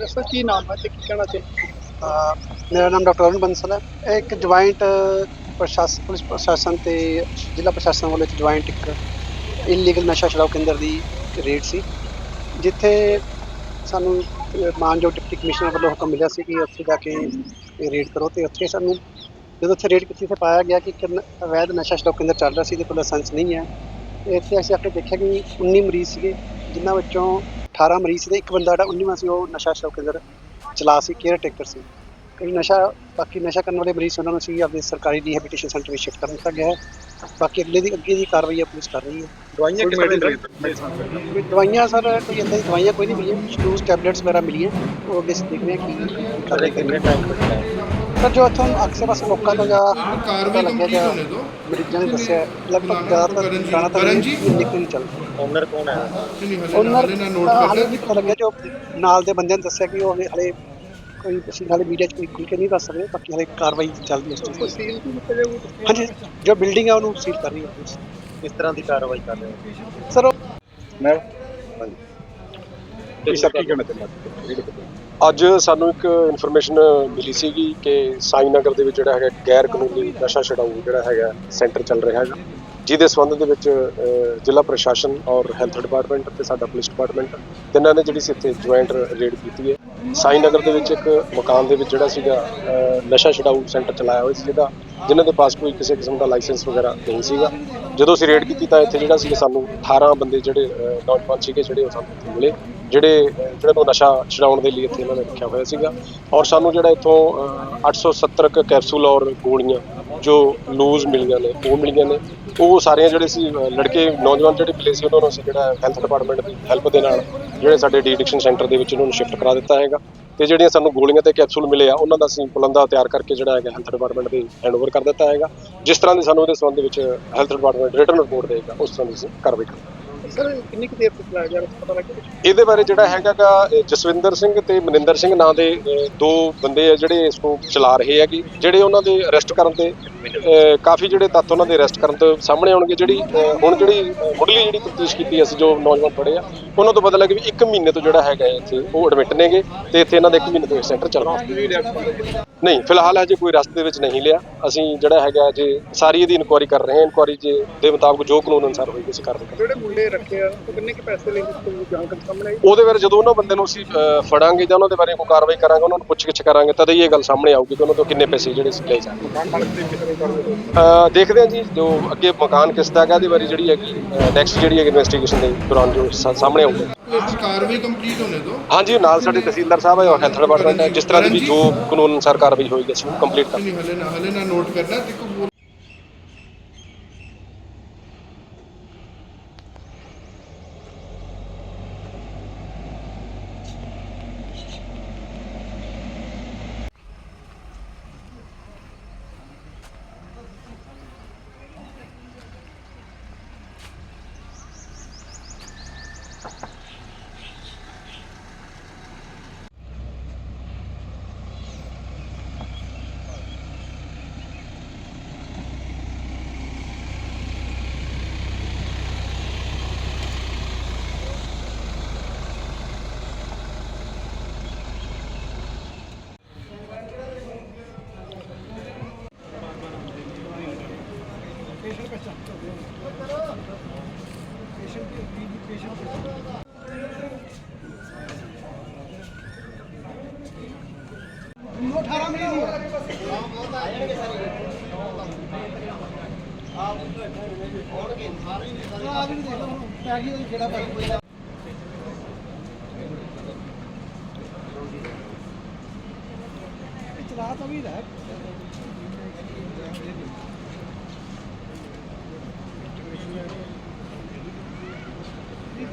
ਦੱਸੋ ਕੀ ਨਾਮ ਹੈ ਤੇ ਕੀ ਕਹਿਣਾ ਚਾਹੀਦਾ ਮੇਰਾ ਨਾਮ ਡਾਕਟਰ ਅਰੁਣ ਬੰਸਲ ਹੈ। ਇਹ ਇੱਕ ਜੁਆਇੰਟ ਪ੍ਰਸ਼ਾਸਨ ਪੁਲਿਸ ਪ੍ਰਸ਼ਾਸਨ ਤੇ ਜ਼ਿਲ੍ਹਾ ਪ੍ਰਸ਼ਾਸਨ ਵੱਲੋਂ ਇੱਕ ਜੁਆਇੰਟ, ਇੱਕ ਇਲੀਗਲ ਨਸ਼ਾ ਛੁਡਾਓ ਕੇਂਦਰ ਦੀ ਰੇਡ ਸੀ, ਜਿੱਥੇ ਸਾਨੂੰ, ਅਹ ਮਾਨਯੋਗ ਡਿਪਟੀ ਕਮਿਸ਼ਨਰ ਵੱਲੋਂ ਹੁਕਮ ਮਿਲਿਆ ਸੀ ਕਿ ਉੱਥੇ ਜਾ ਕੇ ਇਹ ਰੇਡ ਕਰੋ ਤੇ ਉੱਥੇ ਸਾਨੂੰ, ਜਦੋਂ ਉੱਥੇ ਰੇਡ ਕੀਤੀ ਤੇ ਪਾਇਆ ਗਿਆ ਕਿ ਇੱਕ ਨ- ਅਵੈਧ ਨਸ਼ਾ ਛੁਡਾਓ ਕੇਂਦਰ ਚੱਲ ਰਿਹਾ ਸੀ ਤੇ ਕੋਲ ਲਾਇਸੈਂਸ ਨਹੀਂ ਹੈ। ਤੇ ਇੱਥੇ ਅਸੀਂ ਆ ਕੇ ਦੇਖਿਆ ਕਿ 19 ਮਰੀਜ਼ ਸੀਗੇ, ਜਿਨ੍ਹਾਂ ਵਿੱਚੋਂ 18 ਮਰੀਜ਼ ਸੀ ਤੇ ਇੱਕ ਬੰਦਾ ਜਿਹੜਾ 19ਵਾਂ ਸੀ ਉਹ ਨਸ਼ਾ ਛੁਡਾਊ ਕੇਂਦਰ ਚਲਾ ਸੀ ਕੇਅਰ ਟੇਕਰ ਸੀ। ਕਈ ਨਸ਼ਾ ਬਾਕੀ ਨਸ਼ਾ ਕਰਨ ਵਾਲੇ ਮਰੀਜ਼ ਸੀ, ਉਹਨਾਂ ਨੂੰ ਅਸੀਂ ਆਪਣੇ ਸਰਕਾਰੀ ਰੀਹੈਬਿਲਿਟੇਸ਼ਨ ਸੈਂਟਰ ਵਿੱਚ ਸ਼ਿਫਟ ਕਰ ਦਿੱਤਾ ਗਿਆ ਹੈ। ਬਾਕੀ ਅਗਲੇ ਦੀ ਅੱਗੇ ਦੀ ਕਾਰਵਾਈ ਆ ਪੁਲਿਸ ਕਰ ਰਹੀ ਹੈ। ਦਵਾਈਆਂ ਕਿਸ ਤਰ੍ਹਾਂ ਵੀ ਦਵਾਈਆਂ ਸਰ ਕੋਈ ਏਦਾਂ ਦੀ ਦਵਾਈਆਂ ਕੋਈ ਨਹੀਂ ਮਿਲੀਆਂ। ਸ਼ਲੂਜ਼ ਟੈਬਲੇਟਸ ਵਗੈਰਾ ਮਿਲੀਆਂ। ਉਹ ਅੱਗੇ ਅਸੀਂ ਦੇਖ ਰਹੇ ਹਾਂ ਕੀ ਕਰ ਰਹੇ ਕਿੰਨੇ ਟਾਈਮ ਸਰ ਜੋ ਇੱਥੋਂ ਅਕਸਰ ਪਾਸੇ ਲੋਕਾਂ ਤੋਂ ਜਾਂ ਕਾਰਵਾਈ ਕੰਪਲੀਟ ਹੋਣੇ ਤੋਂ ਮਰੀਜ਼ਾਂ ਨੇ ਦੱਸਿਆ ਲਗਭਗ ਜ਼ਿਆਦਾਤਰ ਗਾਣਾ ਤਾਂ? ਨਿਕਲ ਚੱਲ ਓਨਰ ਕੌਣ ਹੈ? ਹਲੇ ਨਾ ਨੋਟ ਹਾਲੇ ਕਰ ਨਹੀਂ ਪਤਾ ਲੱਗਿਆ ਜੋ ਨਾਲ ਦੇ ਬੰਦਿਆਂ ਨੇ ਦੱਸਿਆ ਕਿ ਉਹ ਹਲੇ ਕੋਈ ਅਸੀਂ ਨਾਲੇ ਮੀਡੀਆ 'ਚ ਕੋਈ ਖੁੱਲ ਕੇ ਨਹੀਂ ਦੱਸ ਸਕਦੇ ਬਾਕੀ ਹਲੇ ਕਾਰਵਾਈ ਚੱਲਦੀ ਹੈ ਉਸ ਚੀਜ਼ ਦੀ। ਹਾਂਜੀ ਜੋ ਬਿਲਡਿੰਗ ਹੈ ਉਹਨੂੰ ਸੀਲ ਕਰ ਰਹੀ ਹੈ। ਕਿਸ ਤਰ੍ਹਾਂ ਦੀ ਕਾਰਵਾਈ ਕਰ ਰਹੇ ਹੋ? ਸਰ ਮੈਂ ਹਾਂਜੀ। ਸਰ ਕੀ ਕਹਿਣਾ ਚਾਹੁੰਦੇ ਅੱਜ ਸਾਨੂੰ ਇੱਕ ਇਨਫੋਰਮੇਸ਼ਨ ਮਿਲੀ ਸੀਗੀ ਕਿ ਸਾਈ ਨਗਰ ਦੇ ਵਿੱਚ ਜਿਹੜਾ ਹੈਗਾ ਗੈਰ ਕਾਨੂੰਨੀ ਨਸ਼ਾ ਛਡਾਊ ਜਿਹੜਾ ਹੈਗਾ ਸੈਂਟਰ ਚੱਲ ਰਿਹਾ ਹੈਗਾ। ਜਿਹਦੇ ਸੰਬੰਧ ਦੇ ਵਿੱਚ ਜ਼ਿਲ੍ਹਾ ਪ੍ਰਸ਼ਾਸਨ ਔਰ ਹੈਲਥ ਡਿਪਾਰਟਮੈਂਟ ਤੇ ਸਾਡਾ ਪੁਲਿਸ ਡਿਪਾਰਟਮੈਂਟ ਤਿੰਨਾਂ ਨੇ ਜਿਹੜੀ ਸੀ ਇੱਥੇ ਜੁਆਇੰਟ ਰੇਡ ਕੀਤੀ ਹੈ। ਸਾਈ ਨਗਰ ਦੇ ਵਿੱਚ ਇੱਕ ਮਕਾਨ ਦੇ ਵਿੱਚ ਜਿਹੜਾ ਸੀਗਾ ਨਸ਼ਾ ਛਡਾਊ ਸੈਂਟਰ ਚਲਾਇਆ ਹੋਇਆ ਸੀ, ਜਿਹਦਾ, ਜਿਨ੍ਹਾਂ ਦੇ ਪਾਸ ਕੋਈ ਕਿਸੇ ਕਿਸਮ ਦਾ ਲਾਇਸੈਂਸ ਵਗੈਰਾ ਨਹੀਂ ਸੀਗਾ। ਜਦੋਂ ਅਸੀਂ ਰੇਡ ਕੀਤੀ ਤਾਂ ਇੱਥੇ ਜਿਹੜਾ ਸੀਗਾ ਸਾਨੂੰ 18 ਬੰਦੇ ਜਿਹੜੇ ਨੌਜਵਾਨ ਸੀਗੇ ਜਿਹੜੇ ਉਹ ਸਾਨੂੰ ਮਿਲੇ। ਜਿਹੜੇ ਅਹ, ਜਿਹੜੇ ਨੂੰ ਨਸ਼ਾ ਛਡਾਉਣ ਦੇ ਲਈ ਇੱਥੇ ਇਹਨਾਂ ਨੇ ਰੱਖਿਆ ਹੋਇਆ ਸੀਗਾ। ਔਰ ਸਾਨੂੰ ਜਿਹੜਾ ਇੱਥੋਂ ਅਹ, 870 ਕੁ ਕੈਪਸੂਲ ਔਰ ਗੋਲੀਆਂ ਜੋ ਲੂਜ਼ ਮਿਲੀਆਂ ਨੇ ਉਹ ਮਿਲੀਆਂ ਨੇ। ਉਹ ਸਾਰੀਆਂ ਜਿਹੜੇ ਸੀ ਲੜਕੇ ਨੌਜਵਾਨ ਜਿਹੜੇ ਮਿਲੇ ਸੀ ਉਹਨਾਂ ਨੂੰ ਅਸੀਂ ਜਿਹੜਾ ਹੈਲਥ ਡਿਪਾਰਟਮੈਂਟ ਦੀ ਹੈਲਪ ਦੇ ਨਾਲ ਜਿਹੜੇ ਸਾਡੇ ਡੀ ਐਡਿਕਸ਼ਨ ਸੈਂਟਰ ਦੇ ਵਿੱਚ ਉਹਨਾਂ ਨੂੰ ਸ਼ਿਫਟ ਕਰਾ ਦਿੱਤਾ ਹੈਗਾ। ਤੇ ਜਿਹੜੀਆਂ ਸਾਨੂੰ ਗੋਲੀਆਂ ਤੇ ਕੈਪਸੂਲ ਮਿਲੇ ਆ ਉਹਨਾਂ ਦਾ ਅਸੀਂ ਪੁਲੰਦਾ ਤਿਆਰ ਕਰਕੇ ਜਿਹੜਾ ਹੈਗਾ ਹੈਲਥ ਡਿਪਾਰਟਮੈਂਟ ਦੇ ਹੈਂਡਓਵਰ ਕਰ ਦਿੱਤਾ ਹੈਗਾ। ਜਿਸ ਤਰ੍ਹਾਂ ਦੀ ਸਾਨੂੰ ਉਹਦੇ ਸੰਬੰਧ ਵਿੱਚ ਹੈਲਥ ਡਿਪਾਰਟਮੈਂਟ ਰਿਟਰਨ ਰਿਪੋਰਟ ਦੇਗਾ ਉਸ ਤਰ੍ਹਾਂ ਦੀ ਅਸੀਂ ਕਾਰਵਾਈ ਕਰਾਂਗੇ। ਸਰ ਕਿੰਨੀ ਕੁ ਦੇਰ ਤੱਕ ਲਾਇਆ ਜਾ ਰਿਹਾ ਪਤਾ ਲੱਗਿਆ ਕੁਛ? ਇਹਦੇ ਬਾਰੇ ਜਿਹੜਾ ਹੈਗਾਗਾ ਜਸਵਿੰਦਰ ਸਿੰਘ ਤੇ ਮਨਿੰਦਰ ਸਿੰਘ ਨਾਂ ਦੇ ਅਹ, ਦੋ ਬੰਦੇ ਆ ਜਿਹੜੇ ਇਸ ਨੂੰ ਚਲਾ ਰਹੇ ਹੈਗੇ। ਜਿਹੜੇ ਉਹਨਾਂ ਦੇ ਅਰੈਸਟ ਕਰਨ ਤੇ ਅਹ, ਕਾਫੀ ਜਿਹੜੇ ਤੱਥ ਉਹਨਾਂ ਦੇ ਅਰੈਸਟ ਕਰਨ ਤੋਂ ਸਾਹਮਣੇ ਆਉਣਗੇ। ਜਿਹੜੀ ਅਹ, ਹੁਣ ਜਿਹੜੀ ਅਹ, ਮੁੱਢਲੀ ਜਿਹੜੀ ਤਫਤੀਸ਼ ਕੀਤੀ ਅਸੀਂ ਜੋ ਨੌਜਵਾਨ ਫੜੇ ਆ ਉਹਨਾਂ ਤੋਂ ਪਤਾ ਲੱਗਾ ਵੀ 1 ਮਹੀਨੇ ਤੋਂ ਜਿਹੜਾ ਹੈਗਾ ਹੈ ਇੱਥੇ ਉਹ ਐਡਮਿਟ ਨੇਗੇ ਤੇ ਇੱਥੇ ਇਹਨਾਂ ਦਾ 1 ਮਹੀਨੇ ਤੋਂ ਸੈਂਟਰ ਚੱਲ ਰਿਹਾ ਨਹੀਂ ਫਿਲਹਾਲ ਅਜੇ ਕੋਈ ਰਸਤੇ ਦੇ ਵਿੱਚ ਨਹੀਂ ਲਿਆ। ਅਸੀਂ ਜਿਹੜਾ ਹੈਗਾ ਜੇ ਸਾਰੀ ਇਹਦੀ ਇਨਕੁਆਰੀ ਕਰ ਰਹੇ ਹਾਂ। ਇਨਕੁਆਰੀ ਦੇ ਮੁਤਾਬਕ ਜੋ ਕਾਨੂੰਨ ਅਨੁਸਾਰ ਹੋਏਗੀ ਅਸੀਂ ਕਰ ਰਹੇ ਹਾਂ ਜਿਹੜੇ ਮੁੰਡੇ ਰੱਖੇ ਆ ਉਹ ਕਿੰਨੇ ਕੁ ਪੈਸੇ ਲੈਂਦੇ ਕੋਈ ਜਾਣਕਾਰੀ ਸਾਹਮਣੇ ਆਈ? ਉਹਦੇ ਬਾਰੇ ਜਦੋਂ ਉਹਨਾਂ ਬੰਦੇ ਨੂੰ ਅਸੀਂ ਫੜਾਂਗੇ ਜਾਂ ਉਹਨਾਂ ਦੇ ਬਾਰੇ ਕੋਈ ਕਾਰਵਾਈ ਕਰਾਂਗੇ ਉਹਨਾਂ ਨੂੰ ਪੁੱਛ ਗਿੱਛ ਕਰਾਂਗੇ ਤਦ ਹੀ ਇਹ ਗੱਲ ਸਾਹਮਣੇ ਆਊਗੀ ਕਿ ਉਹਨਾਂ ਤੋਂ ਕਿੰਨੇ ਪੈਸੇ ਜਿਹੜੇ ਲਏ ਜਾਣਗੇ। ਮਕਾਨ ਮਾਲਕ ਦੇ ਕਿਸ ਤਰ੍ਹਾਂ ਕਰਦੇ ਅਹ, ਦੇਖਦੇ ਹਾਂ ਜੀ ਜੋ ਅੱਗੇ ਮਕਾਨ ਕਿਸ ਦਾ ਹੈਗਾ ਇਹਦੇ ਬਾਰੇ ਜਿਹੜੀ ਹੈਗੀ ਨੈਕਸਟ ਜਿਹੜੀ ਹੈ ਇਨਵੈਸਟੀਗੇਸ਼ਨ ਦੇ ਦੌਰਾਨ ਜੋ ਸਾਹਮਣੇ ਆਊਗਾ। ਇਸ ਕਾਰਵਾਈ ਕੰਪਲੀਟ ਹੋਣੇ ਤੋਂ? ਹਾਂਜੀ ਨਾਲ ਸਾਡੇ ਤਹਿਸੀਲਦਾਰ ਸਾਹਿਬ ਹੈ ਔਰ ਹੈਲਥ ਡਿਪਾਰਟਮੈਂਟ ਹੈ ਜਿਸ ਤਰ੍ਹਾਂ ਦੀ ਵੀ ਜੋ ਕਾਨੂੰਨ ਅਨੁਸਾਰ ਕਾਰਵਾਈ ਹੋਏਗੀ ਅਸੀਂ ਕੰਪਲੀਟ ਕਰ ਹਲੇ ਨਾ ਹਲੇ ਨਾ ਨੋਟ ਕਰਨਾ ਦੇਖੋ पेशेंट पहचान पेशेंट पेशेंट पहचान अठारह मिनट चला तो भी रहा